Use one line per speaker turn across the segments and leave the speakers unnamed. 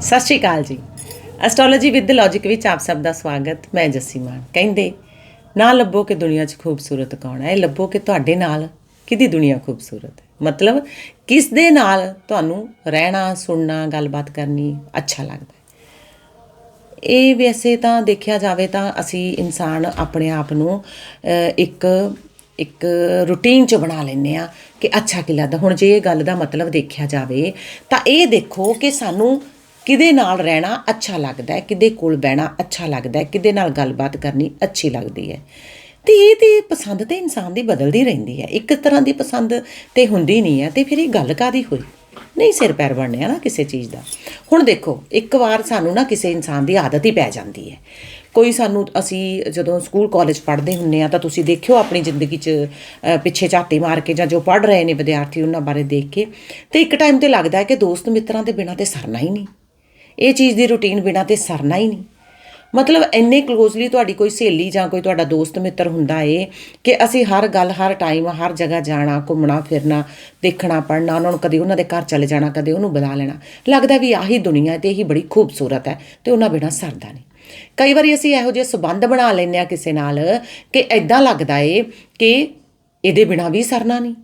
ਸਤਿ ਸ਼੍ਰੀ ਅਕਾਲ ਜੀ। Astrology with logic ਵਿੱਚ ਆਪ ਸਭ ਦਾ ਸਵਾਗਤ। ਮੈਂ ਜੱਸੀ ਮਾਨ। ਕਹਿੰਦੇ, ਨਾ ਲੱਭੋ ਕਿ ਦੁਨੀਆ 'ਚ ਖੂਬਸੂਰਤ ਕੌਣ ਹੈ, ਇਹ ਲੱਭੋ ਕਿ ਤੁਹਾਡੇ ਨਾਲ ਕਿਹਦੀ ਦੁਨੀਆ ਖੂਬਸੂਰਤ ਹੈ। ਮਤਲਬ, ਕਿਸ ਦੇ ਨਾਲ ਤੁਹਾਨੂੰ ਰਹਿਣਾ, ਸੁਣਨਾ, ਗੱਲਬਾਤ ਕਰਨੀ ਅੱਛਾ ਲੱਗਦਾ ਇਹ ਵੈਸੇ ਤਾਂ ਦੇਖਿਆ ਜਾਵੇ ਤਾਂ ਅਸੀਂ ਇਨਸਾਨ ਆਪਣੇ ਆਪ ਨੂੰ ਇੱਕ ਇੱਕ ਰੂਟੀਨ ਚ ਬਣਾ ਲੈਂਦੇ ਆ ਕਿ ਅੱਛਾ ਕੀ ਲੱਗਦਾ। ਹੁਣ ਜੇ ਇਹ ਗੱਲ ਦਾ ਮਤਲਬ ਦੇਖਿਆ ਜਾਵੇ, ਤਾਂ ਇਹ ਦੇਖੋ ਕਿ ਸਾਨੂੰ ਕਿਹਦੇ ਨਾਲ ਰਹਿਣਾ ਅੱਛਾ ਲੱਗਦਾ ਹੈ, ਕਿਹਦੇ ਕੋਲ ਬਹਿਣਾ ਅੱਛਾ ਲੱਗਦਾ ਹੈ, ਕਿਹਦੇ ਨਾਲ ਗੱਲਬਾਤ ਕਰਨੀ ਅੱਛੀ ਲੱਗਦੀ ਹੈ। ਤੇ ਇਹ ਤੇ ਪਸੰਦ ਤੇ ਇਨਸਾਨ ਦੀ ਬਦਲਦੀ ਰਹਿੰਦੀ ਹੈ। ਇੱਕ ਤਰ੍ਹਾਂ ਦੀ ਪਸੰਦ ਤੇ ਹੁੰਦੀ ਨਹੀਂ ਹੈ ਤੇ ਫਿਰ ਇਹ ਗੱਲ ਕਾਦੀ ਹੋਈ? ਨਹੀਂ ਸਿਰ ਪੈਰ ਬਣਿਆ ਨਾ ਕਿਸੇ ਚੀਜ਼ ਦਾ। ਹੁਣ ਦੇਖੋ, ਇੱਕ ਵਾਰ ਸਾਨੂੰ ਨਾ ਕਿਸੇ ਇਨਸਾਨ ਦੀ ਆਦਤ ਹੀ ਪੈ ਜਾਂਦੀ ਹੈ। ਕੋਈ ਸਾਨੂੰ ਅਸੀਂ ਜਦੋਂ ਸਕੂਲ, ਕਾਲਜ ਪੜ੍ਹਦੇ ਹੁੰਨੇ ਆ ਤਾਂ ਤੁਸੀਂ ਦੇਖਿਓ ਆਪਣੀ ਜ਼ਿੰਦਗੀ 'ਚ ਪਿੱਛੇ ਝਾਤੀ ਮਾਰ ਕੇ ਜਾਂ ਜੋ ਪੜ੍ਹ ਰਹੇ ਨੇ ਵਿਦਿਆਰਥੀ ਉਹਨਾਂ ਬਾਰੇ ਦੇਖ ਕੇ। ਤੇ ਇੱਕ ਟਾਈਮ ਤੇ ਲੱਗਦਾ ਹੈ ਕਿ ਦੋਸਤ ਮਿੱਤਰਾਂ ਦੇ ਬਿਨਾਂ ਤੇ ਸਰਨਾ ਹੀ ਨਹੀਂ। ਇਹ ਚੀਜ਼ ਦੀ ਰੁਟੀਨ ਬਿਨਾਂ ਤੇ ਸਰਨਾ ਹੀ ਨਹੀਂ। ਮਤਲਬ ਇੰਨੇ ਕਲੋਜ਼ਲੀ ਤੁਹਾਡੀ ਕੋਈ ਸਹੇਲੀ ਜਾਂ ਕੋਈ ਤੁਹਾਡਾ ਦੋਸਤ ਮਿੱਤਰ ਹੁੰਦਾ ਏ ਕਿ ਅਸੀਂ ਹਰ ਗੱਲ, ਹਰ ਟਾਈਮ ਹਰ ਜਗ੍ਹਾ ਜਾਣਾ, ਘੁੰਮਣਾ, ਫਿਰਨਾ, ਦੇਖਣਾ ਪੜਨਾ ਉਹਨਾਂ ਨੂੰ ਕਦੇ ਉਹਨਾਂ ਦੇ ਘਰ ਚਲੇ ਜਾਣਾ, ਕਦੇ ਉਹਨੂੰ ਬੁਲਾ ਲੈਣਾ। ਲੱਗਦਾ ਵੀ ਆਹੀ ਦੁਨੀਆ ਹੈ ਤੇ ਇਹੀ ਬੜੀ ਖੂਬਸੂਰਤ ਹੈ ਤੇ ਉਹਨਾਂ ਬਿਨਾਂ ਸਰਦਾ ਨਹੀਂ। ਕਈ ਵਾਰੀ ਅਸੀਂ ਇਹੋ ਜਿਹੇ ਸਬੰਧ ਬਣਾ ਲੈਂਦੇ ਆ ਕਿਸੇ ਨਾਲ ਕਿ ਐਦਾਂ ਲੱਗਦਾ ਏ ਕਿ ਇਹਦੇ ਬਿਨਾਂ ਵੀ ਸਰਨਾ ਨਹੀਂ।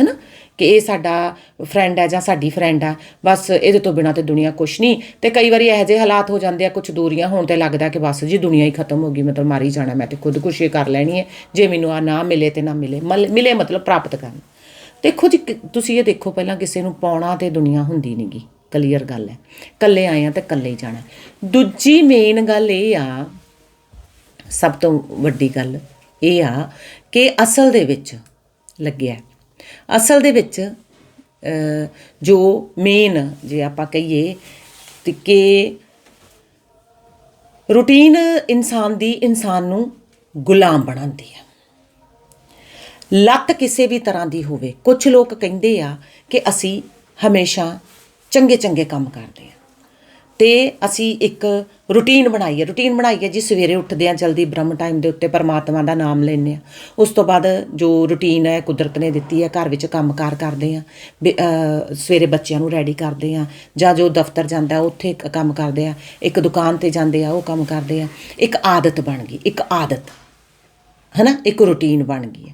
ਹੈਨਾ? ਕਿ ਇਹ ਸਾਡਾ ਫਰੈਂਡ ਹੈ ਜਾਂ ਸਾਡੀ ਫਰੈਂਡ ਆ, ਬਸ ਇਹਦੇ ਤੋਂ ਬਿਨਾ ਤੇ ਦੁਨੀਆ ਕੁਛ ਨਹੀਂ। ਤੇ ਕਈ ਵਾਰੀ ਇਹੋ ਜਿਹੇ ਹਾਲਾਤ ਹੋ ਜਾਂਦੇ ਆ ਕੁਝ ਦੂਰੀਆਂ ਹੋਣ ਤੇ ਲੱਗਦਾ ਕਿ ਬਸ ਜੀ ਦੁਨੀਆ ਹੀ ਖਤਮ ਹੋ ਗਈ ਮਤਲਬ ਮਾਰੀ ਜਾਣਾ, ਮੈਂ ਤੇ ਖੁਦਕੁਸ਼ੀ ਕਰ ਲੈਣੀ ਹੈ। ਜੇ ਮੈਨੂੰ ਆ ਨਾ ਮਿਲੇ ਤੇ ਨਾ ਮਿਲੇ, ਮਲ- ਮਿਲੇ ਮਤਲਬ ਪ੍ਰਾਪਤ ਕਰਨ। ਦੇਖੋ ਜੀ ਤੁਸੀਂ ਇਹ ਦੇਖੋ ਪਹਿਲਾਂ ਕਿਸੇ ਨੂੰ ਪਾਉਣਾ ਤੇ ਦੁਨੀਆ ਹੁੰਦੀ ਨਹੀਂਗੀ ਕਲੀਅਰ ਗੱਲ ਹੈ। ਕੱਲੇ ਆਏ ਆ ਤੇ ਕੱਲੇ ਹੀ ਜਾਣਾ। ਦੂਜੀ ਮੇਨ ਗੱਲ ਇਹ ਆ, ਸਭ ਤੋਂ ਵੱਡੀ ਗੱਲ ਇਹ ਆ ਕਿ ਅਸਲ ਦੇ ਵਿੱਚ ਲੱਗਿਆ। ਅਸਲ ਦੇ ਵਿੱਚ ਜੋ ਮੇਨ ਜੇ ਆਪਾਂ ਕਹੀਏ ਕਿ ਰੂਟੀਨ ਇਨਸਾਨ ਦੀ ਇਨਸਾਨ ਨੂੰ ਗੁਲਾਮ ਬਣਾਉਂਦੀ ਹੈ। ਲੱਤ ਕਿਸੇ ਵੀ ਤਰ੍ਹਾਂ ਦੀ ਹੋਵੇ ਕੁਝ ਲੋਕ ਕਹਿੰਦੇ ਆ ਕਿ ਅਸੀਂ ਹਮੇਸ਼ਾ ਚੰਗੇ ਚੰਗੇ ਕੰਮ ਕਰਦੇ ਆ ਤੇ ਅਸੀਂ ਇੱਕ ਰੂਟੀਨ ਬਣਾਈ ਹੈ ਰੂਟੀਨ ਬਣਾਈ ਹੈ ਜੀ ਸਵੇਰੇ ਉੱਠਦੇ ਆ ਜਲਦੀ ਬ੍ਰਹਮ ਟਾਈਮ ਦੇ ਉੱਤੇ ਪਰਮਾਤਮਾ ਦਾ ਨਾਮ ਲੈਂਦੇ ਆ ਉਸ ਤੋਂ ਬਾਅਦ ਜੋ ਰੂਟੀਨ ਹੈ ਕੁਦਰਤ ਨੇ ਦਿੱਤੀ ਹੈ ਘਰ ਵਿੱਚ ਕੰਮਕਾਰ ਕਰਦੇ ਆ ਵੀ, ਸਵੇਰੇ ਬੱਚਿਆਂ ਨੂੰ ਰੈਡੀ ਕਰਦੇ ਆ ਜਾਂ ਜੋ ਦਫ਼ਤਰ ਜਾਂਦਾ ਉੱਥੇ ਕੰਮ ਕਰਦੇ ਆ ਇੱਕ ਦੁਕਾਨ ਤੇ ਜਾਂਦੇ ਆ ਉਹ ਕੰਮ ਕਰਦੇ ਆ ਇੱਕ ਆਦਤ ਬਣ ਗਈ ਇੱਕ ਆਦਤ ਹਨਾ? ਇੱਕ ਰੂਟੀਨ ਬਣ ਗਈ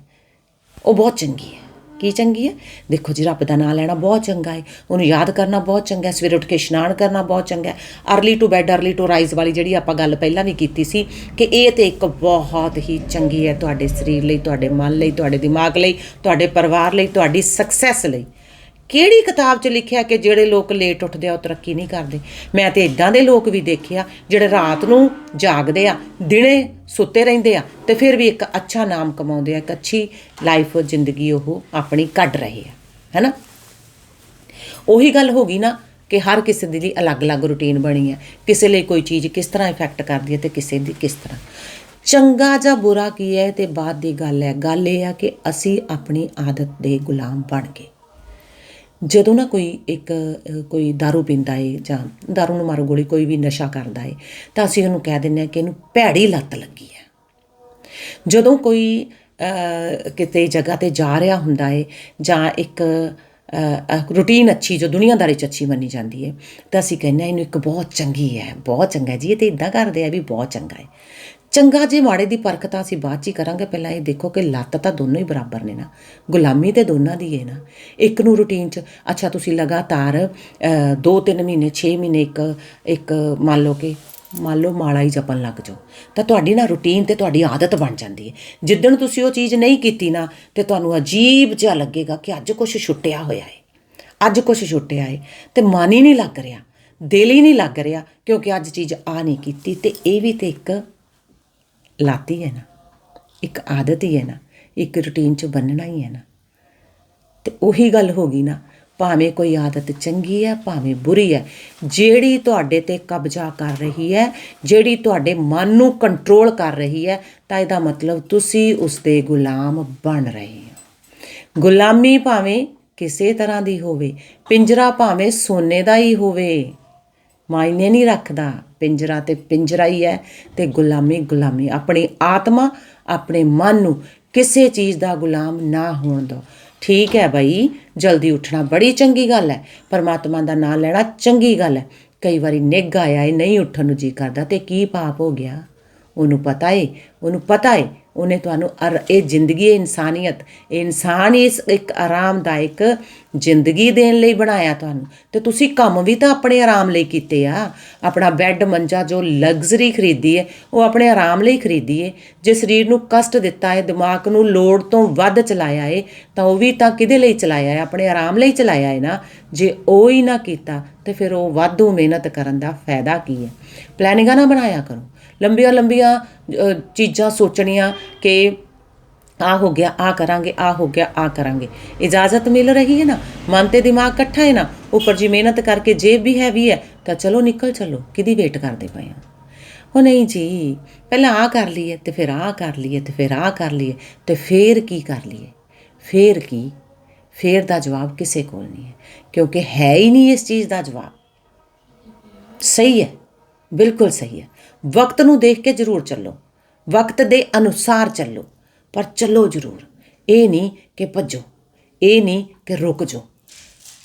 ਉਹ ਬਹੁਤ ਚੰਗੀ ਹੈ। ਕੀ ਚੰਗੀ ਹੈ? ਦੇਖੋ ਜੀ, ਰੱਬ ਦਾ ਨਾਮ ਲੈਣਾ ਬਹੁਤ ਚੰਗਾ ਹੈ। ਉਹਨੂੰ ਯਾਦ ਕਰਨਾ ਬਹੁਤ ਚੰਗਾ ਹੈ। ਸਵੇਰੇ ਉੱਠ ਕੇ ਇਸ਼ਨਾਨ ਕਰਨਾ ਬਹੁਤ ਚੰਗਾ ਹੈ। Early to bed early to rise ਵਾਲੀ ਜਿਹੜੀ ਆਪਾਂ ਗੱਲ ਪਹਿਲਾਂ ਵੀ ਕੀਤੀ ਸੀ ਕਿ ਇਹ ਤੇ ਇੱਕ ਬਹੁਤ ਹੀ ਚੰਗੀ ਹੈ ਤੁਹਾਡੇ ਸਰੀਰ ਲਈ, ਤੁਹਾਡੇ ਮਨ ਲਈ, ਤੁਹਾਡੇ ਦਿਮਾਗ ਲਈ, ਤੁਹਾਡੇ ਪਰਿਵਾਰ ਲਈ, ਤੁਹਾਡੀ ਸਕਸੈਸ ਲਈ। ਕਿਹੜੀ ਕਿਤਾਬ 'ਚ ਲਿਖਿਆ ਕਿ ਜਿਹੜੇ ਲੋਕ ਲੇਟ ਉੱਠਦੇ ਆ, ਉਹ ਤਰੱਕੀ ਨਹੀਂ ਕਰਦੇ? ਮੈਂ ਤੇ ਇਦਾਂ ਦੇ ਲੋਕ ਵੀ ਦੇਖਿਆ, ਜਿਹੜੇ ਰਾਤ ਨੂੰ ਜਾਗਦੇ ਆ, ਦਿਨੇ ਸੁੱਤੇ ਰਹਿੰਦੇ ਆ, ਤੇ ਫਿਰ ਵੀ ਇੱਕ ਅੱਛਾ ਨਾਮ ਕਮਾਉਂਦੇ ਆ, ਇੱਕ ਅੱਛੀ ਲਾਈਫ ਜ਼ਿੰਦਗੀ ਉਹ ਆਪਣੀ ਕੱਢ ਰਹੇ ਆ, ਹੈਨਾ? ਉਹੀ ਗੱਲ ਹੋ ਗਈ ਨਾ ਕਿ ਹਰ ਕਿਸੇ ਦੇ ਲਈ ਅਲੱਗ-ਅਲੱਗ ਰੁਟੀਨ ਬਣੀ ਹੈ ਕਿਸੇ ਲਈ ਕੋਈ ਚੀਜ਼ ਕਿਸ ਤਰ੍ਹਾਂ ਇਫੈਕਟ ਕਰਦੀ ਹੈ ਤੇ ਕਿਸੇ ਦੀ ਕਿਸ ਤਰ੍ਹਾਂ। ਚੰਗਾ ਜਾਂ ਬੁਰਾ ਕੀ ਹੈ ਤੇ ਬਾਅਦ ਦੀ ਗੱਲ ਹੈ, ਗੱਲ ਇਹ ਆ ਕਿ ਅਸੀਂ ਆਪਣੀ ਆਦਤ ਦੇ ਗੁਲਾਮ ਬਣ ਗਏ। ਜਦੋਂ ਨਾ ਕੋਈ ਇੱਕ ਅ, ਕੋਈ दारू ਪੀਂਦਾ ਏ ਜਾਂ दारू ਨੂੰ ਮਾਰੋ ਗੋਲੀ ਕੋਈ ਵੀ ਨਸ਼ਾ ਕਰਦਾ ਏ ਤਾਂ ਅਸੀਂ ਉਹਨੂੰ ਕਹਿ ਦਿੰਦੇ ਆ ਕਿ ਇਹਨੂੰ ਭੈੜੀ ਲੱਤ ਲੱਗੀ ਹੈ ਜਦੋਂ ਕੋਈ ਅ, ਕਿਤੇ ਜਗ੍ਹਾ ਤੇ ਜਾ ਰਿਹਾ ਹੁੰਦਾ ਏ ਜਾਂ ਇੱਕ ਰੂਟੀਨ ਅੱਛੀ ਜੋ ਦੁਨੀਆਦਾਰੀ ਚ ਅੱਛੀ ਮੰਨੀ ਜਾਂਦੀ ਹੈ ਤਾਂ ਅਸੀਂ ਕਹਿੰਦੇ ਹਾਂ ਇਹਨੂੰ ਇੱਕ ਬਹੁਤ ਚੰਗੀ ਹੈ ਬਹੁਤ ਚੰਗਾ ਜੀ ਇਹ ਤੇ ਇਦਾਂ ਕਰਦੇ ਆ ਵੀ ਬਹੁਤ ਚੰਗਾ ਹੈ ਚੰਗਾ ਜੇ ਮਾੜੇ ਦੀ ਪਰਖ ਤਾਂ ਅਸੀਂ ਬਾਅਦ ਚ ਹੀ ਕਰਾਂਗੇ। ਪਹਿਲਾਂ ਇਹ ਦੇਖੋ ਕਿ ਲੱਤ ਤਾਂ ਦੋਨੋਂ ਹੀ ਬਰਾਬਰ ਨੇ ਨਾ। ਗੁਲਾਮੀ ਤੇ ਦੋਨਾਂ ਦੀ ਹੈ ਨਾ। ਇੱਕ ਨੂੰ ਰੂਟੀਨ ਚ, ਅੱਛਾ ਤੁਸੀਂ ਲਗਾਤਾਰ 2-3 ਮਹੀਨੇ 6 ਮਹੀਨੇ ਇੱਕ ਇੱਕ ਮੰਨ ਲਓ ਕਿ, ਮੰਨ ਲਓ ਮਾਲਾ ਹੀ ਜਪਣ ਲੱਗ ਜਾਓ। ਤਾਂ ਤੁਹਾਡੀ ਨਾ ਰੂਟੀਨ ਤੇ ਤੁਹਾਡੀ ਆਦਤ ਬਣ ਜਾਂਦੀ ਹੈ ਜਿੱਦਣ ਤੁਸੀਂ ਉਹ ਚੀਜ਼ ਨਹੀਂ ਕੀਤੀ ਨਾ, ਤੇ ਤੁਹਾਨੂੰ ਅਜੀਬ ਜਿਹਾ ਲੱਗੇਗਾ ਕਿ ਅੱਜ ਕੁਝ ਛੁੱਟਿਆ ਹੋਇਆ ਹੈ ਅੱਜ ਕੁਝ ਛੁੱਟਿਆ ਹੈ ਤੇ ਮਨ ਹੀ ਨਹੀਂ ਲੱਗ ਰਿਹਾ। ਦਿਲ ਹੀ ਨਹੀਂ ਲੱਗ ਰਿਹਾ ਕਿਉਂਕਿ ਅੱਜ ਚੀਜ਼ ਆ ਨਹੀਂ ਕੀਤੀ। ਤੇ ਇਹ ਵੀ ਤੇ ਇੱਕ ਲਾਤੀ ਹੈ ਨਾ, ਇੱਕ ਆਦਤ ਹੀ ਹੈ ਨਾ, ਇੱਕ ਰੁਟੀਨ ਚ ਬੰਨਣਾ ਹੀ ਹੈ ਨਾ। ਤੇ ਉਹੀ ਗੱਲ ਹੋ ਗਈ ਨਾ, ਭਾਵੇਂ ਕੋਈ ਆਦਤ ਚੰਗੀ ਹੈ, ਭਾਵੇਂ ਬੁਰੀ ਹੈ, ਜਿਹੜੀ ਤੁਹਾਡੇ ਤੇ ਕਬਜ਼ਾ ਕਰ ਰਹੀ ਹੈ, ਜਿਹੜੀ ਤੁਹਾਡੇ ਮਨ ਨੂੰ ਕੰਟਰੋਲ ਕਰ ਰਹੀ ਹੈ, ਤਾਂ ਇਹਦਾ ਮਤਲਬ ਤੁਸੀਂ ਉਸ ਦੇ ਗੁਲਾਮ ਬਣ ਰਹੇ ਹੋ। ਗੁਲਾਮੀ ਭਾਵੇਂ ਕਿਸੇ ਤਰ੍ਹਾਂ ਦੀ ਹੋਵੇ, ਪਿੰਜਰਾ ਭਾਵੇਂ ਸੋਨੇ ਦਾ ਹੀ ਹੋਵੇ ਮਾਇਨੇ ਨਹੀਂ ਰੱਖਦਾ। ਪਿੰਜਰਾ ਤੇ ਪਿੰਜਰਾ ਹੀ ਹੈ ਤੇ ਗੁਲਾਮੀ ਗੁਲਾਮੀ। ਆਪਣੀ ਆਤਮਾ, ਆਪਣੇ ਮਨ ਨੂੰ ਕਿਸੇ ਚੀਜ਼ ਦਾ ਗੁਲਾਮ ਨਾ ਹੋਣ ਦਿਓ ਠੀਕ ਹੈ ਬਈ, ਜਲਦੀ ਉੱਠਣਾ ਬੜੀ ਚੰਗੀ ਗੱਲ ਹੈ ਪਰਮਾਤਮਾ ਦਾ ਨਾਮ ਲੈਣਾ ਚੰਗੀ ਗੱਲ ਹੈ ਕਈ ਵਾਰੀ ਨਿੱਘ ਆਇਆ ਏ, ਨਹੀਂ ਉੱਠਣ ਨੂੰ ਜੀ ਕਰਦਾ ਤੇ ਕੀ ਪਾਪ ਹੋ ਗਿਆ? ਉਹਨੂੰ ਪਤਾ ਏ, ਉਹਨੂੰ ਪਤਾ ਏ, ਉਹਨੇ ਤੁਹਾਨੂੰ ਅਰ- ਇਹ ਜ਼ਿੰਦਗੀ ਇਹ ਇਨਸਾਨੀਅਤ। ਇਹ ਇਨਸਾਨ ਇਸ ਇੱਕ ਆਰਾਮਦਾਇਕ ਜ਼ਿੰਦਗੀ ਦੇਣ ਲਈ ਬਣਾਇਆ ਤੁਹਾਨੂੰ। ਤੇ ਤੁਸੀਂ ਕੰਮ ਵੀ ਤਾਂ ਆਪਣੇ ਆਰਾਮ ਲਈ ਕੀਤੇ ਆ। ਆਪਣਾ ਬੈੱਡ ਮੰਜਾ ਜੋ ਲਗਜ਼ਰੀ ਖਰੀਦੀ ਹੈ ਉਹ ਆਪਣੇ ਆਰਾਮ ਲਈ ਖਰੀਦੀ ਹੈ ਜੇ ਸਰੀਰ ਨੂੰ ਕਸ਼ਟ ਦਿੱਤਾ ਹੈ ਦਿਮਾਗ ਨੂੰ ਲੋੜ ਤੋਂ ਵੱਧ ਚਲਾਇਆ ਹੈ ਤਾਂ ਉਹ ਵੀ ਤਾਂ ਕਿਹਦੇ ਲਈ ਚਲਾਇਆ ਹੈ ਆਪਣੇ ਆਰਾਮ ਲਈ ਚਲਾਇਆ ਹੈ ਨਾ। ਜੇ ਉਹ ਹੀ ਨਾ ਕੀਤਾ, ਤੇ ਫਿਰ ਉਹ ਵਾਧੂ ਮਿਹਨਤ ਕਰਨ ਦਾ ਫਾਇਦਾ ਕੀ ਹੈ ਪਲੈਨਿੰਗਾਂ ਨਾ ਬਣਾਇਆ ਕਰੋ। ਲੰਬੀਆਂ ਲੰਬੀਆਂ ਚੀਜ਼ਾਂ ਸੋਚਣੀਆਂ ਕਿ ਆ ਹੋ ਗਿਆ, ਆ ਕਰਾਂਗੇ, ਆ ਹੋ ਗਿਆ, ਆ ਕਰਾਂਗੇ। ਇਜਾਜ਼ਤ ਮਿਲ ਰਹੀ ਹੈ ਨਾ? ਮਨ ਤੇ ਦਿਮਾਗ ਇਕੱਠਾ ਹੈ ਨਾ? ਉੱਪਰ ਜੀ ਮਿਹਨਤ ਕਰਕੇ ਜੇਬ ਵੀ ਹੈਵੀ ਹੈ, ਤਾਂ ਚਲੋ ਨਿਕਲ ਚਲੋ, ਕਿਹਦੀ ਵੇਟ ਕਰਦੇ ਪਏ ਆ? ਉਹ ਨਹੀਂ ਜੀ, ਪਹਿਲਾਂ ਆ ਕਰ ਲਈਏ, ਤੇ ਫਿਰ ਆ ਕਰ ਲਈਏ, ਤੇ ਫਿਰ ਆ ਕਰ ਲਈਏ, ਤੇ ਫੇਰ ਕੀ ਕਰ ਲਈਏ? ਫੇਰ ਕੀ? ਫੇਰ ਦਾ ਜਵਾਬ ਕਿਸੇ ਕੋਲ ਨਹੀਂ ਹੈ, ਕਿਉਂਕਿ ਹੈ ਹੀ ਨਹੀਂ ਇਸ ਚੀਜ਼ ਦਾ ਜਵਾਬ। ਸਹੀ ਹੈ, ਬਿਲਕੁਲ ਸਹੀ ਹੈ। ਵਕਤ ਨੂੰ ਦੇਖ ਕੇ ਜ਼ਰੂਰ ਚੱਲੋ। ਵਕਤ ਦੇ ਅਨੁਸਾਰ ਚੱਲੋ। ਪਰ ਚੱਲੋ ਜ਼ਰੂਰ। ਇਹ ਨਹੀਂ ਕਿ ਭੱਜੋ, ਇਹ ਨਹੀਂ ਕਿ ਰੁਕ ਜਾਓ।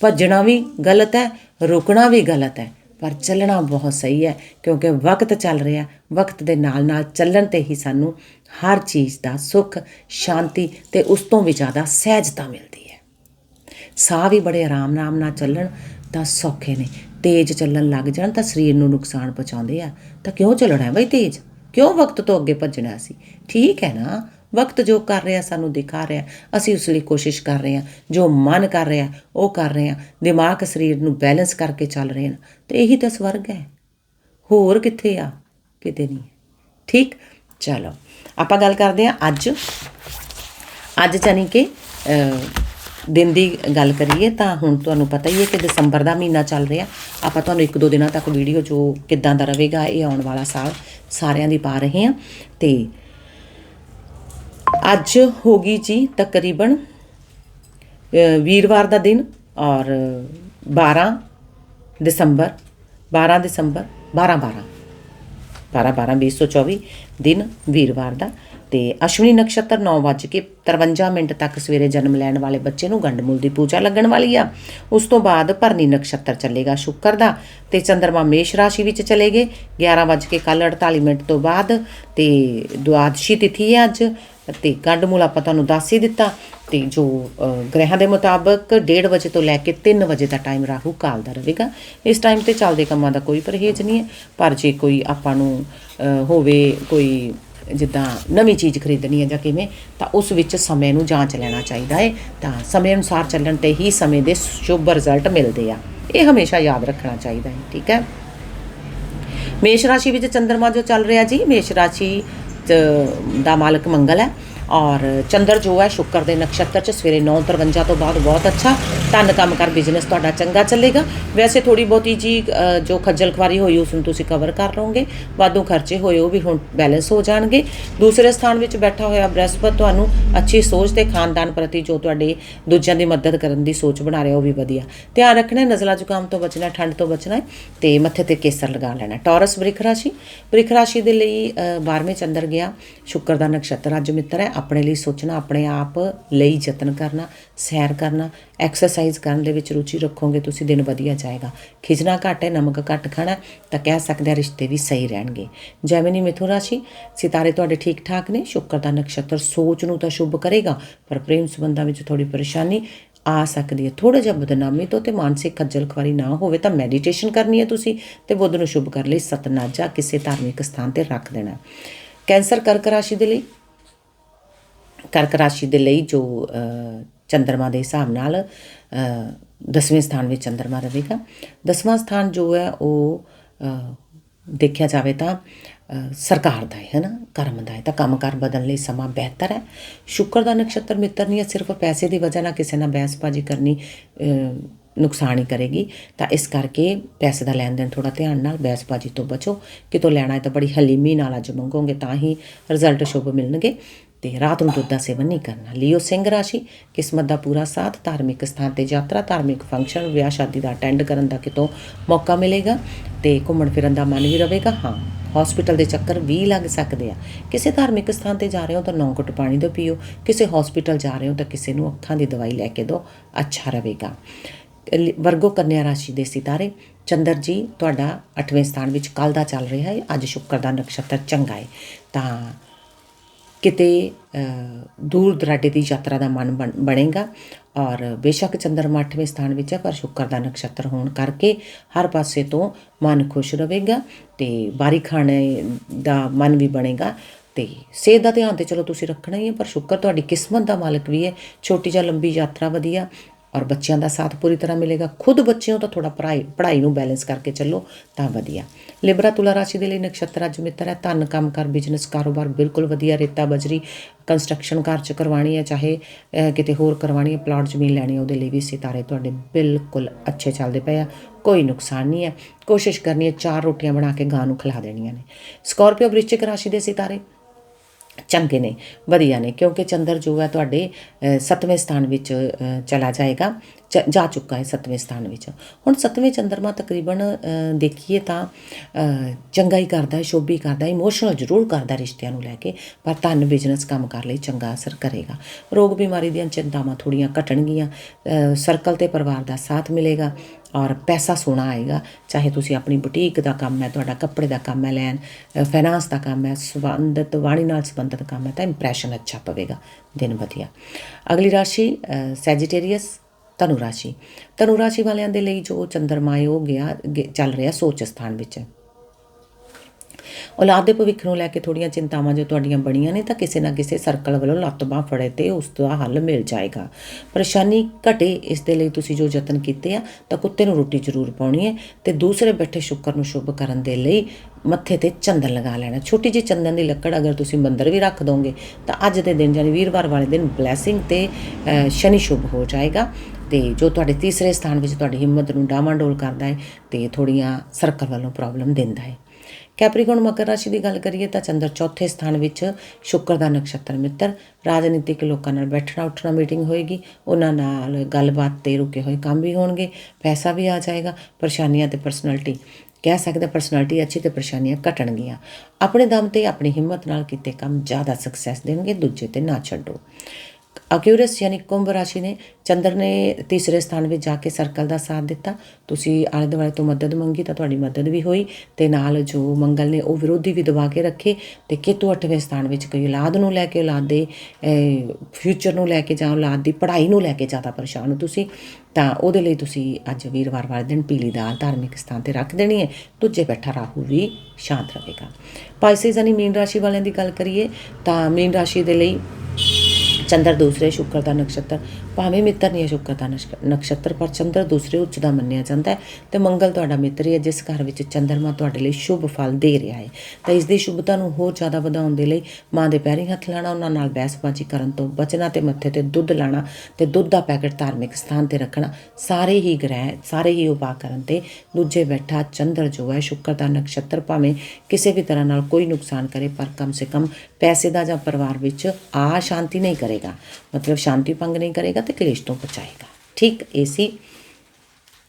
ਭੱਜਣਾ ਵੀ ਗਲਤ ਹੈ, ਰੁਕਣਾ ਵੀ ਗਲਤ ਹੈ, ਪਰ ਚੱਲਣਾ ਬਹੁਤ ਸਹੀ ਹੈ, ਕਿਉਂਕਿ ਵਕਤ ਚੱਲ ਰਿਹਾ ਵਕਤ ਦੇ ਨਾਲ ਨਾਲ ਚੱਲਣ ਤੇ ਹੀ ਸਾਨੂੰ ਹਰ ਚੀਜ਼ ਦਾ ਸੁੱਖ, ਸ਼ਾਂਤੀ ਤੇ ਉਸ ਤੋਂ ਵੀ ਜ਼ਿਆਦਾ ਸਹਿਜਤਾ ਮਿਲਦੀ ਹੈ। ਸਾਹ ਵੀ ਬੜੇ ਆਰਾਮ ਆਰਾਮ ਨਾਲ ਚੱਲਣ ਤਾਂ ਸੌਖੇ ਨੇ। ਤੇਜ਼ ਚੱਲਣ ਲੱਗ ਜਾਣ ਤਾਂ ਸਰੀਰ ਨੂੰ ਨੁਕਸਾਨ ਪਹੁੰਚਾਉਂਦੇ ਆ। ਤਾਂ ਕਿਉਂ ਚੱਲਣਾ ਹੈ ਬਈ ਤੇਜ਼? ਕਿਉਂ ਵਕਤ ਤੋਂ ਅੱਗੇ ਭੱਜਣਾ ਸੀ ਠੀਕ ਹੈ ਨਾ? ਵਕਤ ਜੋ ਕਰ ਰਿਹਾ, ਸਾਨੂੰ ਦਿਖਾ ਰਿਹਾ। ਅਸੀਂ ਉਸ ਲਈ ਕੋਸ਼ਿਸ਼ ਕਰ ਰਹੇ ਹਾਂ। ਜੋ ਮਨ ਕਰ ਰਿਹਾ, ਉਹ ਕਰ ਰਹੇ ਹਾਂ। ਦਿਮਾਗ, ਸਰੀਰ ਨੂੰ ਬੈਲੈਂਸ ਕਰਕੇ ਚੱਲ ਰਹੇ ਹਾਂ। ਤੇ ਇਹੀ ਤਾਂ ਸਵਰਗ ਹੈ। ਹੋਰ ਕਿੱਥੇ ਆ? ਕਿਤੇ ਨਹੀਂ। ਠੀਕ? ਚਲੋ, ਆਪਾਂ ਗੱਲ ਕਰਦੇ ਹਾਂ ਅੱਜ। ਅੱਜ ਜਾਨੀ ਕਿ ਦਿਨ ਦੀ ਗੱਲ ਕਰੀਏ ਤਾਂ ਹੁਣ ਤੁਹਾਨੂੰ ਪਤਾ ਹੀ ਹੈ ਕਿ ਦਸੰਬਰ ਦਾ ਮਹੀਨਾ ਚੱਲ ਰਿਹਾ। ਆਪਾਂ ਤੁਹਾਨੂੰ ਇੱਕ ਦੋ ਦਿਨਾਂ ਤੱਕ ਵੀਡੀਓ ਜੋ ਕਿੱਦਾਂ ਦਾ ਰਹੇਗਾ, ਇਹ ਆਉਣ ਵਾਲਾ ਸਾਲ ਸਾਰਿਆਂ ਦੀ ਪਾ ਰਹੇ ਹਾਂ। ਤੇ ਅੱਜ ਹੋ ਗਈ ਜੀ ਤਕਰੀਬਨ ਵੀਰਵਾਰ ਦਾ ਦਿਨ ਔਰ 12 ਦਸੰਬਰ 12 ਦਸੰਬਰ 12 12 12 12 2024 ਦਿਨ ਵੀਰਵਾਰ ਦਾ ਤੇ ਅਸ਼ਵਨੀ ਨਕਸ਼ਤਰ 9:53 ਮਿੰਟ ਤੱਕ ਸਵੇਰੇ ਜਨਮ ਲੈਣ ਵਾਲੇ ਬੱਚੇ ਨੂੰ ਗੰਡਮੂਲ ਦੀ ਪੂਜਾ ਲੱਗਣ ਵਾਲੀ ਆ। ਉਸ ਤੋਂ ਬਾਅਦ ਭਰਨੀ ਨਕਸ਼ਤਰ ਚੱਲੇਗਾ ਸ਼ੁੱਕਰ ਦਾ ਤੇ ਚੰਦਰਮਾ ਮੇਸ਼ ਰਾਸ਼ੀ ਵਿੱਚ ਚਲੇਗੇ 11:48 ਮਿੰਟ ਤੋਂ ਬਾਅਦ ਤੇ ਦੁਆਦਸ਼ੀ ਤਿਥੀ ਹੈ ਅੱਜ। ਤੇ ਗੰਡਮੂਲ ਆਪਾਂ ਤੁਹਾਨੂੰ ਦੱਸ ਹੀ ਦਿੱਤਾ ਤੇ ਜੋ ਅ, ਗ੍ਰਹਿਾਂ ਦੇ ਮੁਤਾਬਕ 1:30 ਵਜੇ ਤੋਂ ਲੈ ਕੇ 3 ਵਜੇ ਦਾ ਟਾਈਮ ਰਾਹੂ ਕਾਲ ਦਾ ਰਹੇਗਾ। ਇਸ ਟਾਈਮ ਤੇ ਚੱਲਦੇ ਕੰਮਾਂ ਦਾ ਕੋਈ ਪਰਹੇਜ਼ ਨਹੀਂ ਹੈ। ਪਰ ਜੇ ਕੋਈ ਆਪਾਂ ਨੂੰ ਹੋਵੇ ਕੋਈ ਜਿੱਦਾਂ ਨਵੀਂ ਚੀਜ਼ ਖਰੀਦਣੀ ਹੈ ਜਾਂ ਕਿਵੇਂ ਤਾਂ ਉਸ ਵਿੱਚ ਸਮੇਂ ਨੂੰ ਜਾਂਚ ਲੈਣਾ ਚਾਹੀਦਾ ਹੈ। ਤਾਂ ਸਮੇਂ ਅਨੁਸਾਰ ਚੱਲਣ ਤੇ ਹੀ ਸਮੇਂ ਦੇ ਸ਼ੁਭ ਰਿਜ਼ਲਟ ਮਿਲਦੇ ਆ। ਇਹ ਹਮੇਸ਼ਾ ਯਾਦ ਰੱਖਣਾ ਚਾਹੀਦਾ ਹੈ ਠੀਕ ਹੈ? ਮੇਸ਼ ਰਾਸ਼ੀ ਵਿੱਚ ਚੰ드ਰਮਾ ਜੋ ਚੱਲ ਰਿਹਾ ਜੀ ਮੇਸ਼ ਰਾਸ਼ੀ ਦਾ ਮਾਲਕ ਮੰਗਲ ਹੈ। ਔਰ ਚੰਦਰ ਜੋ ਹੈ ਸ਼ੁੱਕਰ ਦੇ ਨਕਸ਼ਤਰ 'ਚ ਸਵੇਰੇ 9:53 ਤੋਂ ਬਾਅਦ ਬਹੁਤ ਅੱਛਾ। ਧਨ ਕੰਮ ਕਰ ਬਿਜ਼ਨਸ ਤੁਹਾਡਾ ਚੰਗਾ ਚੱਲੇਗਾ। ਵੈਸੇ ਥੋੜੀ ਬਹੁਤੀ ਜੀ ਜੋ ਖੱਜਲ ਖਵਾਰੀ ਹੋਈ ਉਸ ਨੂੰ ਤੁਸੀਂ ਕਵਰ ਕਰ ਲਓਗੇ। ਵਾਧੂ ਖਰਚੇ ਹੋਏ ਉਹ ਵੀ ਹੁਣ ਬੈਲੈਂਸ ਹੋ ਜਾਣਗੇ। ਦੂਸਰੇ ਸਥਾਨ ਵਿੱਚ ਬੈਠਾ ਹੋਇਆ ਬ੍ਰਹਸਪਤ ਤੁਹਾਨੂੰ ਅੱਛੀ ਸੋਚ ਤੇ ਖਾਨਦਾਨ ਪ੍ਰਤੀ ਜੋ ਤੁਹਾਡੇ ਦੂਜਿਆਂ ਦੀ ਮਦਦ ਕਰਨ ਦੀ ਸੋਚ ਬਣਾ ਰਿਹਾ, ਉਹ ਵੀ ਵਧੀਆ। ਧਿਆਨ ਰੱਖਣਾ ਨਜ਼ਲਾ ਜ਼ੁਕਾਮ ਤੋਂ ਬਚਣਾ, ਠੰਡ ਤੋਂ ਬਚਣਾ ਹੈ ਤੇ ਮੱਥੇ ਤੇ ਕੇਸਰ ਲਗਾ ਲੈਣਾ ਹੈ। ਟੌਰਸ ਬ੍ਰਿਖ ਰਾਸ਼ੀ। ਬ੍ਰਿਖ ਰਾਸ਼ੀ ਦੇ ਲਈ 12ਵੇਂ ਚੰਦਰ ਗਿਆ, ਸ਼ੁੱਕਰ ਦਾ ਨਕਸ਼ਤਰ ਅੱਜ ਮਿੱਤਰ ਹੈ। ਆਪਣੇ ਲਈ ਸੋਚਣਾ, ਆਪਣੇ ਆਪ ਲਈ ਯਤਨ ਕਰਨਾ, ਸੈਰ ਕਰਨਾ ਐਕਸਰਸਾਈਜ਼ ਕਰਨ ਦੇ ਵਿੱਚ ਰੁਚੀ ਰੱਖੋਗੇ, ਤੁਸੀਂ ਦਿਨ ਵਧੀਆ ਜਾਏਗਾ। ਖਿਜਣਾ ਘੱਟ ਹੈ, ਨਮਕ ਘੱਟ ਖਾਣਾ, ਤਾਂ ਕਹਿ ਸਕਦੇ ਆ ਰਿਸ਼ਤੇ ਵੀ ਸਹੀ ਰਹਿਣਗੇ। ਜੈਮਿਨੀ ਮਿਥੁਨ ਰਾਸ਼ੀ, ਸਿਤਾਰੇ ਤੁਹਾਡੇ ਠੀਕ ਠਾਕ ਨੇ, ਸ਼ੁੱਕਰ ਦਾ ਨਕਸ਼ਤਰ ਸੋਚ ਨੂੰ ਤਾਂ ਸ਼ੁਭ ਕਰੇਗਾ, ਪਰ ਪ੍ਰੇਮ ਸੰਬੰਧਾਂ ਵਿੱਚ ਥੋੜੀ ਪਰੇਸ਼ਾਨੀ ਆ ਸਕਦੀ ਹੈ। ਥੋੜਾ ਜਿਹਾ ਬਦਨਾਮੀ ਤੋਂ ਤੇ ਮਾਨਸਿਕ ਖੱਜਲ ਖੁਆਰੀ ਨਾ ਹੋਵੇ ਤਾਂ ਮੈਡੀਟੇਸ਼ਨ ਕਰਨੀ ਹੈ ਤੁਸੀਂ ਤੇ ਬੁੱਧ ਨੂੰ ਸ਼ੁਭ ਕਰ ਲਈ ਸਤਨਾਜਾ ਕਿਸੇ ਧਾਰਮਿਕ ਸਥਾਨ ਤੇ ਰੱਖ ਦੇਣਾ। ਕੈਂਸਰ ਕਰਕ ਰਾਸ਼ੀ ਦੇ ਲਈ ਕਰਕ ਰਾਸ਼ੀ ਦੇ ਲਈ ਜੋ ਅ, ਚੰ드ਰਮਾ ਦੇ ਹਿਸਾਬ ਨਾਲ ਅ, ਦਸਵੇਂ ਸਥਾਨ ਵਿੱਚ ਚੰ드ਰਮਾ ਰਹੇਗਾ। ਦਸਵਾਂ ਸਥਾਨ ਜੋ ਹੈ ਉਹ ਦੇਖਿਆ ਜਾਵੇ ਤਾਂ ਸਰਕਾਰ ਦਾ ਹੈ ਨਾ? ਕਰਮ ਦਾ ਹੈ। ਤਾਂ ਕੰਮਕਾਰ ਬਦਲਣ ਲਈ ਸਮਾਂ ਬਿਹਤਰ ਹੈ। ਸ਼ੁਕਰ ਦਾ ਨਕਸ਼ਤਰ ਮਿੱਤਰ ਨਹੀਂ ਹੈ ਸਿਰਫ ਪੈਸੇ ਦੀ ਵਜ੍ਹਾ ਨਾਲ ਕਿਸੇ ਨਾਲ ਬਹਿਸਬਾਜ਼ੀ ਕਰਨੀ ਨੁਕਸਾਨ ਹੀ ਕਰੇਗੀ। ਤਾਂ ਇਸ ਕਰਕੇ ਪੈਸੇ ਦਾ ਲੈਣ ਦੇਣ ਥੋੜਾ ਧਿਆਨ ਨਾਲ ਬਹਿਸਬਾਜ਼ੀ ਤੋਂ ਬਚੋ। ਕਿਤੋਂ ਲੈਣਾ ਹੈ ਤਾਂ ਬੜੀ ਹਲੀਮੀ ਨਾਲ ਅੱਜ ਮੰਗੋਗੇ ਤਾਂ ਹੀ ਰਿਜ਼ਲਟ ਸ਼ੁਭ ਮਿਲਣਗੇ। ਤੇ ਰਾਤ ਨੂੰ ਦੁੱਧ ਦਾ ਸੇਵਨ ਨਹੀਂ ਕਰਨਾ। ਲਿਓ ਸਿੰਘ ਰਾਸ਼ੀ, ਕਿਸਮਤ ਦਾ ਪੂਰਾ ਸਾਥ, ਧਾਰਮਿਕ ਸਥਾਨ ਤੇ ਯਾਤਰਾ, ਧਾਰਮਿਕ ਫੰਕਸ਼ਨ ਵਿਆਹ ਸ਼ਾਦੀ ਦਾ ਅਟੈਂਡ ਕਰਨ ਦਾ ਕਿਤੋਂ ਮੌਕਾ ਮਿਲੇਗਾ ਤੇ ਘੁੰਮਣ ਫਿਰਨ ਦਾ ਮਨ ਵੀ ਰਹੇਗਾ ਹਾਂ ਹਸਪੀਟਲ ਦੇ ਚੱਕਰ ਵੀ ਲੱਗ ਸਕਦੇ ਆ। ਕਿਸੇ ਧਾਰਮਿਕ ਸਥਾਨ ਤੇ ਜਾ ਰਹੇ ਹੋ ਤਾਂ ਨੌ ਘੁੱਟ ਪਾਣੀ ਦੇ ਪੀਓ। ਕਿਸੇ ਹਸਪੀਟਲ ਜਾ ਰਹੇ ਹੋ ਤਾਂ ਕਿਸੇ ਨੂੰ ਅੱਖਾਂ ਦੀ ਦਵਾਈ ਲੈ ਕੇ ਦਿਓ। ਅੱਛਾ ਰਹੇਗਾ ਲ- ਵਰਗੋ ਕੰਨਿਆ ਰਾਸ਼ੀ ਦੇ ਸਿਤਾਰੇ, ਚੰਦਰ ਜੀ, ਤੁਹਾਡਾ 8ਵੇਂ ਸਥਾਨ ਵਿੱਚ ਕੱਲ ਦਾ ਚੱਲ ਰਿਹਾ ਹੈ। ਅੱਜ ਸ਼ੁੱਕਰ ਦਾ ਨਕਸ਼ਤਰ ਚੰਗਾ ਹੈ। ਤਾਂ ਕਿਤੇ ਦੂਰ ਦਰਾਡੇ ਦੀ ਯਾਤਰਾ ਦਾ ਮਨ ਬਣ- ਬਣੇਗਾ। ਔਰ ਬੇਸ਼ੱਕ ਚੰਦਰਮਾ 8ਵੇਂ ਸਥਾਨ ਵਿੱਚ ਹੈ, ਪਰ ਸ਼ੁੱਕਰ ਦਾ ਨਕਸ਼ਤਰ ਹੋਣ ਕਰਕੇ ਹਰ ਪਾਸੇ ਤੋਂ ਮਨ ਖੁਸ਼ ਰਹੇਗਾ ਤੇ ਬਾਰੀ ਖਾਣੇ ਦਾ ਮਨ ਵੀ ਬਣੇਗਾ। ਤੇ ਸਿਹਤ ਦਾ ਧਿਆਨ ਤੇ ਚਲੋ ਤੁਸੀਂ ਰੱਖਣਾ ਹੀ ਹੈ, ਪਰ ਸ਼ੁੱਕਰ ਤੁਹਾਡੀ ਕਿਸਮਤ ਦਾ ਮਾਲਕ ਵੀ ਹੈ। ਛੋਟੀ ਜਾਂ ਲੰਬੀ ਯਾਤਰਾ ਵਧੀਆ। ਔਰ ਬੱਚਿਆਂ ਦਾ ਸਾਥ ਪੂਰੀ ਤਰ੍ਹਾਂ ਮਿਲੇਗਾ। ਖੁਦ ਬੱਚਿਆਂ ਤਾਂ ਥੋੜਾ ਪੜ੍ਹਾਈ ਪੜ੍ਹਾਈ ਨੂੰ ਬੈਲੈਂਸ ਕਰਕੇ ਚੱਲੋ ਤਾਂ ਵਧੀਆ। ਲਿਬਰਾ ਤੁਲਾ ਰਾਸ਼ੀ ਦੇ ਲਈ ਨਕਸ਼ਤਰ ਅੱਜ ਮਿੱਤਰ ਹੈ। ਧਨ, ਕੰਮ ਕਰ ਬਿਜ਼ਨਸ ਕਾਰੋਬਾਰ ਬਿਲਕੁਲ ਵਧੀਆ। ਰੇਤਾ, ਬਜਰੀ ਕੰਸਟਰਕਸ਼ਨ ਘਰ ਚ ਕਰਵਾਣੀ ਹੈ, ਚਾਹੇ ਕਿਤੇ ਹੋਰ ਕਰਵਾਣੀ ਹੈ ਪਲਾਟ ਜ਼ਮੀਨ ਲੈਣੀ ਹੈ, ਉਹਦੇ ਲਈ ਵੀ ਸਿਤਾਰੇ ਤੁਹਾਡੇ ਬਿਲਕੁਲ ਅੱਛੇ ਚੱਲਦੇ ਪਏ ਆ। ਕੋਈ ਨੁਕਸਾਨ ਨਹੀਂ ਹੈ। ਕੋਸ਼ਿਸ਼ ਕਰਨੀ ਹੈ, ਚਾਰ ਰੋਟੀਆਂ ਬਣਾ ਕੇ ਗਾਂ ਨੂੰ ਖਿਲਾ ਦੇਣੀਆਂ ਨੇ। ਸਕੋਰਪੀਓ ਵ੍ਰਿਸ਼ਚਿਕ ਰਾਸ਼ੀ ਦੇ ਸਿਤਾਰੇ। ਚੰਗੇ ਨੇ ਵਧੀਆ ਨੇ ਕਿਉਂਕਿ ਚੰਦਰ ਜੋ ਹੈ ਤੁਹਾਡੇ ਅ, ਸੱਤਵੇਂ ਸਥਾਨ ਵਿੱਚ ਚਲਾ ਜਾਏਗਾ ਚ- ਜਾ ਚੁੱਕਾ ਹੈ ਸੱਤਵੇਂ ਸਥਾਨ ਵਿੱਚ। ਹੁਣ ਸੱਤਵੇਂ ਚੰਦਰਮਾ ਤਕਰੀਬਨ ਦੇਖੀਏ ਤਾਂ ਚੰਗਾ ਹੀ ਕਰਦਾ ਹੈ ਸ਼ੁਭ ਹੀ ਕਰਦਾ ਇਮੋਸ਼ਨਲ ਜ਼ਰੂਰ ਕਰਦਾ ਰਿਸ਼ਤਿਆਂ ਨੂੰ ਲੈ ਕੇ ਪਰ ਧਨ ਬਿਜ਼ਨਸ ਕੰਮ ਕਰ ਲਈ ਚੰਗਾ ਅਸਰ ਕਰੇਗਾ। ਰੋਗ ਬਿਮਾਰੀ ਦੀਆਂ ਚਿੰਤਾਵਾਂ ਥੋੜੀਆਂ ਘਟਣਗੀਆਂ ਸਰਕਲ ਤੇ ਪਰਿਵਾਰ ਦਾ ਸਾਥ ਮਿਲੇਗਾ ਔਰ ਪੈਸਾ ਸੋਨਾ ਆਏਗਾ। ਚਾਹੇ ਤੁਸੀਂ ਆਪਣੀ ਬੁਟੀਕ ਦਾ ਕੰਮ ਹੈ, ਤੁਹਾਡਾ ਕੱਪੜੇ ਦਾ ਕੰਮ ਹੈ, ਲੈਣ ਫਾਈਨਾਂਸ ਦਾ ਕੰਮ ਹੈ, ਸੰਬੰਧਿਤ, ਵਾਣੀ ਨਾਲ ਸੰਬੰਧਿਤ ਕੰਮ ਹੈ, ਤਾਂ ਇੰਪ੍ਰੈਸ਼ਨ ਅੱਛਾ ਪਵੇਗਾ। ਦਿਨ ਵਧੀਆ। ਅਗਲੀ ਰਾਸ਼ੀ ਸੈਜੀਟੇਰੀਅਸ ਧਨੁ ਰਾਸ਼ੀ। ਧਨੁ ਰਾਸ਼ੀ ਵਾਲਿਆਂ ਦੇ ਲਈ ਜੋ ਚੰਦਰਮਾ ਹੈ ਉਹ ਗਿਆ ਚੱਲ ਰਿਹਾ ਸੋਚ ਸਥਾਨ ਵਿੱਚ। ਔਲਾਦ ਦੇ ਭਵਿੱਖ ਨੂੰ ਲੈ ਕੇ ਥੋੜੀਆਂ ਚਿੰਤਾਵਾਂ ਜੋ ਤੁਹਾਡੀਆਂ ਬਣੀਆਂ ਨੇ ਤਾਂ ਕਿਸੇ ਨਾ ਕਿਸੇ ਸਰਕਲ ਵੱਲੋਂ ਲੱਤ ਬਾਂਹ ਫੜੇ ਤੇ ਉਸ ਦਾ ਹੱਲ ਮਿਲ ਜਾਏਗਾ। ਪਰੇਸ਼ਾਨੀ ਘਟੇ ਇਸ ਦੇ ਲਈ ਤੁਸੀਂ ਜੋ ਯਤਨ ਕੀਤੇ ਆ ਤਾਂ ਕੁੱਤੇ ਨੂੰ ਰੋਟੀ ਜ਼ਰੂਰ ਪਾਉਣੀ ਹੈ ਤੇ ਦੂਸਰੇ ਬੈਠੇ ਸ਼ੁੱਕਰ ਨੂੰ ਸ਼ੁਭ ਕਰਨ ਦੇ ਲਈ ਮੱਥੇ ਤੇ ਚੰਦਨ ਲਗਾ ਲੈਣਾ। ਛੋਟੀ ਜਿਹੀ ਚੰਦਨ ਦੀ ਲੱਕੜ ਅਗਰ ਤੁਸੀਂ ਮੰਦਰ ਵੀ ਰੱਖ ਦੋਗੇ ਤਾਂ ਅੱਜ ਦੇ ਦਿਨ ਯਾਨੀ ਵੀਰਵਾਰ ਵਾਲੇ ਦਿਨ ਬਲੇਸਿੰਗ ਤੇ ਸ਼ਨੀ ਸ਼ੁਭ ਹੋ ਜਾਏਗਾ ਤੇ ਜੋ ਤੁਹਾਡੇ ਤੀਸਰੇ ਸਥਾਨ ਵਿੱਚ ਤੁਹਾਡੀ ਹਿੰਮਤ ਨੂੰ ਡਾਵਾਂਡੋਲ ਕਰਦਾ ਹੈ ਤੇ ਥੋੜੀਆਂ ਸਰਕਲ ਵੱਲੋਂ ਪ੍ਰੋਬਲਮ ਦਿੰਦਾ ਹੈ। ਕੈਪਰੀਕੌਨ ਮਕਰ ਰਾਸ਼ੀ ਦੀ ਗੱਲ ਕਰੀਏ ਤਾਂ ਚੰਦਰ ਚੌਥੇ ਸਥਾਨ ਵਿੱਚ ਸ਼ੁੱਕਰ ਦਾ ਨਕਸ਼ਤਰ ਮਿੱਤਰ, ਰਾਜਨੀਤਿਕ ਲੋਕਾਂ ਨਾਲ ਬੈਠਣਾ, ਉੱਠਣਾ ਮੀਟਿੰਗ ਹੋਏਗੀ। ਉਹਨਾਂ ਨਾਲ ਗੱਲਬਾਤ ਤੇ ਰੁਕੇ ਹੋਏ ਕੰਮ ਵੀ ਹੋਣਗੇ, ਪੈਸਾ ਵੀ ਆ ਜਾਏਗਾ, ਪਰੇਸ਼ਾਨੀਆਂ ਤੇ ਪਰਸਨੈਲਿਟੀ ਕਹਿ ਸਕਦੇ ਪਰਸਨੈਲਿਟੀ ਅੱਛੀ ਤੇ ਪਰੇਸ਼ਾਨੀਆਂ ਘਟਣਗੀਆਂ। ਆਪਣੇ ਦਮ ਤੇ ਆਪਣੀ ਹਿੰਮਤ ਨਾਲ ਕੀਤੇ ਕੰਮ ਜ਼ਿਆਦਾ ਸਕਸੈਸ ਦੇਣਗੇ, ਦੂਜੇ ਤੇ ਨਾ ਛੱਡੋ। ਅਕਿਊਰਸ ਯਾਨੀ ਕੁੰਭ ਰਾਸ਼ੀ ਨੇ ਚੰਦਰ ਨੇ ਤੀਸਰੇ ਸਥਾਨ ਵਿੱਚ ਜਾ ਕੇ ਸਰਕਲ ਦਾ ਸਾਥ ਦਿੱਤਾ। ਤੁਸੀਂ ਆਲੇ ਦੁਆਲੇ ਤੋਂ ਮਦਦ ਮੰਗੀ ਤਾਂ ਤੁਹਾਡੀ ਮਦਦ ਵੀ ਹੋਈ ਤੇ ਨਾਲ ਜੋ ਮੰਗਲ ਨੇ ਉਹ ਵਿਰੋਧੀ ਵੀ ਦਬਾ ਕੇ ਰੱਖੇ ਤੇ ਕੇਤੂ ਅੱਠਵੇਂ ਸਥਾਨ ਵਿੱਚ ਕੋਈ ਔਲਾਦ ਨੂੰ ਲੈ ਕੇ, ਔਲਾਦ ਦੇ ਫਿਊਚਰ ਨੂੰ ਲੈ ਕੇ ਜਾਂ ਔਲਾਦ ਦੀ ਪੜ੍ਹਾਈ ਨੂੰ ਲੈ ਕੇ ਜ਼ਿਆਦਾ ਪਰੇਸ਼ਾਨ ਹੋ ਤੁਸੀਂ, ਤਾਂ ਉਹਦੇ ਲਈ ਤੁਸੀਂ ਅੱਜ ਵੀਰਵਾਰ ਵਾਲੇ ਦਿਨ ਪੀਲੀ ਦਾਲ ਧਾਰਮਿਕ ਸਥਾਨ ਤੇ ਰੱਖ ਦੇਣੀ ਹੈ। ਦੂਜੇ ਬੈਠਾ ਰਾਹੂ ਵੀ ਸ਼ਾਂਤ ਰਹੇਗਾ। ਪਾਈਸਿਸ ਯਾਨੀ ਮੀਨ ਰਾਸ਼ੀ ਵਾਲਿਆਂ ਦੀ ਗੱਲ ਕਰੀਏ ਤਾਂ ਮੀਨ ਰਾਸ਼ੀ ਦੇ ਲਈ ਚੰਦਰ ਦੂਸਰੇ ਸ਼ੁਕਰ ਦਾ ਨਕਸ਼ਤਰ। ਭਾਵੇਂ ਮਿੱਤਰ ਨਹੀਂ ਹੈ ਸ਼ੁੱਕਰ ਦਾ ਨਸ਼ਕ- ਨਕਸ਼ਤਰ, ਪਰ ਚੰਦਰ ਦੂਸਰੇ ਉੱਚ ਦਾ ਮੰਨਿਆ ਜਾਂਦਾ ਹੈ ਤੇ ਮੰਗਲ ਤੁਹਾਡਾ ਮਿੱਤਰ ਹੀ ਹੈ, ਜਿਸ ਘਰ ਵਿੱਚ ਚੰਦਰਮਾ ਤੁਹਾਡੇ ਲਈ ਸ਼ੁਭ ਫਲ ਦੇ ਰਿਹਾ ਹੈ। ਤਾਂ ਇਸ ਦੀ ਸ਼ੁਭਤਾ ਨੂੰ ਹੋਰ ਜ਼ਿਆਦਾ ਵਧਾਉਣ ਦੇ ਲਈ ਮਾਂ ਦੇ ਪੈਰੀਂ ਹੱਥ ਲਾਣਾ, ਉਹਨਾਂ ਨਾਲ ਬਹਿਸਬਾਜ਼ੀ ਕਰਨ ਤੋਂ ਬਚਣਾ ਤੇ ਮੱਥੇ ਤੇ ਦੁੱਧ ਲਾਣਾ ਤੇ ਦੁੱਧ ਦਾ ਪੈਕਟ ਧਾਰਮਿਕ ਸਥਾਨ ਤੇ ਰੱਖਣਾ, ਸਾਰੇ ਹੀ ਗ੍ਰਹਿ, ਸਾਰੇ ਹੀ ਉਪਾਅ ਕਰਨ ਤੇ ਦੂਜੇ ਬੈਠਾ ਚੰਦਰ ਜੋ ਹੈ, ਸ਼ੁੱਕਰ ਦਾ ਨਕਸ਼ਤਰ ਭਾਵੇਂ ਕਿਸੇ ਵੀ ਤਰ੍ਹਾਂ ਨਾਲ ਕੋਈ ਨੁਕਸਾਨ ਕਰੇ, ਪਰ ਕਮ ਸੇ ਕਮ ਪੈਸੇ ਦਾ ਜਾਂ ਪਰਿਵਾਰ ਵਿੱਚ ਆ ਸ਼ਾਂਤੀ ਨਹੀਂ ਕਰੇਗਾ। ਮਤਲਬ ਸ਼ਾਂਤੀ ਭੰਗ ਨਹੀਂ ਕਰੇਗਾ ਤੇ ਕਲੇਸ਼ ਤੋਂ ਬਚਾਏਗਾ। ਠੀਕ ਇਹ ਸੀ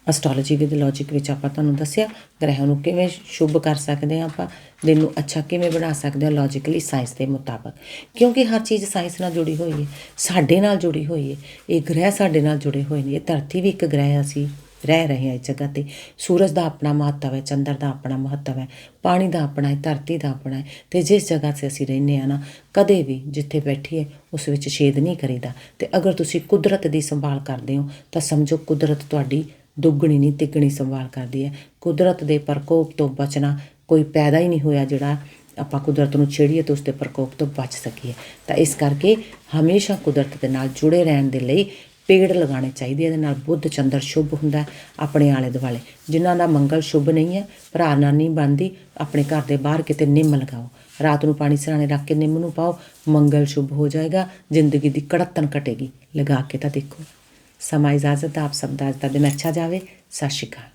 ਐਸਟ੍ਰੋਲੋਜੀ ਵਿਦ ਲੌਜੀਕ ਵਿੱਚ ਆਪਾਂ ਤੁਹਾਨੂੰ ਦੱਸਿਆ ਗ੍ਰਹਿਆਂ ਨੂੰ ਕਿਵੇਂ ਸ਼ੁਭ ਕਰ ਸਕਦੇ ਹਾਂ ਆਪਾਂ ਦਿਨ ਨੂੰ ਅੱਛਾ ਕਿਵੇਂ ਬਣਾ ਸਕਦੇ ਹਾਂ ਲੌਜੀਕਲੀ ਸਾਇੰਸ ਦੇ ਮੁਤਾਬਕ। ਕਿਉਂਕਿ ਹਰ ਚੀਜ਼ ਸਾਇੰਸ ਨਾਲ ਜੁੜੀ ਹੋਈ ਹੈ ਸਾਡੇ ਨਾਲ ਜੁੜੀ ਹੋਈ ਹੈ ਇਹ ਗ੍ਰਹਿ ਸਾਡੇ ਨਾਲ ਜੁੜੇ ਹੋਏ ਨੇ ਇਹ ਧਰਤੀ ਵੀ ਇੱਕ ਗ੍ਰਹਿ ਹੈ, ਅਸੀਂ ਰਹਿ ਰਹੇ ਹਾਂ ਇਸ ਜਗ੍ਹਾ ਤੇ। ਸੂਰਜ ਦਾ ਆਪਣਾ ਮਹੱਤਵ ਹੈ, ਚੰਦਰ ਦਾ ਆਪਣਾ ਮਹੱਤਵ ਹੈ, ਪਾਣੀ ਦਾ ਆਪਣਾ ਹੈ, ਧਰਤੀ ਦਾ ਆਪਣਾ ਹੈ ਤੇ ਜਿਸ ਜਗ੍ਹਾ 'ਤੇ ਅਸੀਂ ਰਹਿੰਦੇ ਆ ਨਾ, ਕਦੇ ਵੀ ਜਿੱਥੇ ਬੈਠੀਏ ਉਸ ਵਿੱਚ ਛੇਦ ਨਹੀਂ ਕਰੀਦਾ। ਤੇ ਅਗਰ ਤੁਸੀਂ ਕੁਦਰਤ ਦੀ ਸੰਭਾਲ ਕਰਦੇ ਹੋ, ਤਾਂ ਸਮਝੋ ਕੁਦਰਤ ਤੁਹਾਡੀ ਦੁੱਗਣੀ ਨਹੀਂ, ਤਿੱਗਣੀ ਸੰਭਾਲ ਕਰਦੀ ਹੈ। ਕੁਦਰਤ ਦੇ ਪ੍ਰਕੋਪ ਤੋਂ ਬਚਣਾ ਕੋਈ ਪੈਦਾ ਹੀ ਨਹੀਂ ਹੋਇਆ ਜਿਹੜਾ ਆਪਾਂ ਕੁਦਰਤ ਨੂੰ ਛੇੜੀਏ ਤੇ ਉਸ ਦੇ ਪ੍ਰਕੋਪ ਤੋਂ ਬਚ ਸਕੀਏ। ਤਾਂ ਇਸ ਕਰਕੇ ਹਮੇਸ਼ਾ ਕੁਦਰਤ ਦੇ ਨਾਲ ਜੁੜੇ ਰਹਿਣ ਦੇ ਲਈ ਪੇੜ ਲਗਾਉਣੇ ਚਾਹੀਦੇ ਇਹਦੇ ਨਾਲ ਬੁੱਧ ਚੰਦਰ ਸ਼ੁਭ ਹੁੰਦਾ ਆਪਣੇ ਆਲੇ ਦੁਆਲੇ। ਜਿਨ੍ਹਾਂ ਦਾ ਮੰਗਲ ਸ਼ੁਭ ਨਹੀਂ ਹੈ, ਭਰਾ ਨਾਲ ਨਹੀਂ ਬਣਦੀ, ਆਪਣੇ ਘਰ ਦੇ ਬਾਹਰ ਕਿਤੇ ਨਿੰਮ ਲਗਾਓ। ਰਾਤ ਨੂੰ ਪਾਣੀ ਸਰਾਣੇ ਰੱਖ ਕੇ ਨਿੰਮ ਨੂੰ ਪਾਓ, ਮੰਗਲ ਸ਼ੁਭ ਹੋ ਜਾਏਗਾ, ਜ਼ਿੰਦਗੀ ਦੀ ਕੜਤਨ ਘਟੇਗੀ। ਲਗਾ ਕੇ ਤਾਂ ਦੇਖੋ। ਸਮਾਂ ਇਜਾਜ਼ਤ ਆਪ ਸਭ ਦਾ ਅੱਜ ਦਾ ਦਿਨ ਅੱਛਾ ਜਾਵੇ। ਸਤਿ ਸ਼੍ਰੀ ਅਕਾਲ।